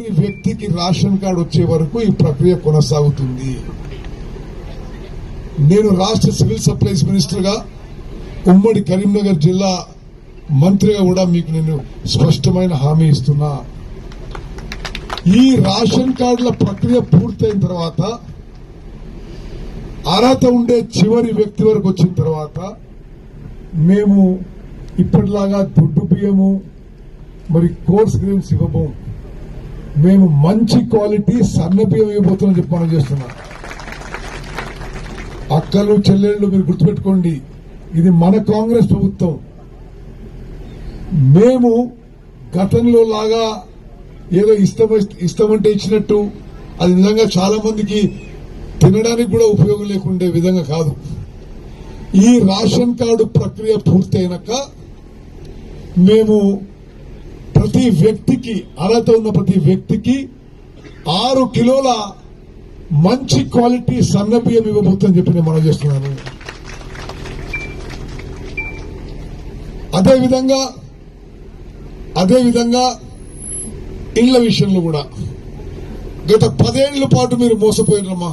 ప్రతి వ్యక్తికి ration card వచ్చే వరకు ఈ ప్రక్రియ కొనసాగుతుంది. నేను రాష్ట్ర సివిల్ సప్లైస్ మినిస్టర్గా ఉమ్మడి కరీంనగర్ జిల్లా మంత్రిగా కూడా మీకు నేను స్పష్టమైన హామీ ఇస్తున్నా. ఈ రేషన్ కార్డుల ప్రక్రియ పూర్తయిన తర్వాత అర్హత ఉండే చివరి వ్యక్తి వరకు వచ్చిన తర్వాత మేము ఇప్పటిలాగా దొడ్డు బియ్యము మరి కోర్స్ గ్రీన్స్ ఇవ్వబోము మేము మంచి క్వాలిటీ సన్న బియ్యం ఇవ్వబోతున్నాం చెప్పి మనం చేస్తున్నాం. అక్కలు చెల్లెళ్ళు మీరు గుర్తుపెట్టుకోండి ఇది మన కాంగ్రెస్ ప్రభుత్వం. మేము గతంలో లాగా ఏదో ఇష్టం ఇష్టమంటే ఇచ్చినట్టు అది నిజంగా చాలా మందికి తినడానికి కూడా ఉపయోగం లేకుండే విధంగా కాదు. ఈ రేషన్ కార్డు ప్రక్రియ పూర్తయినాక మేము ప్రతి వ్యక్తికి అర్హత ఉన్న ప్రతి వ్యక్తికి ఆరు కిలోల మంచి క్వాలిటీ సన్న బియ్యం ఇవ్వబోతుందని చెప్పి నేను మనం చేస్తున్నాను. అదేవిధంగా అదేవిధంగా ఇళ్ళ విషయంలో కూడా. గత పదేళ్ళ పాటు మీరు మోసపోయినమ్మా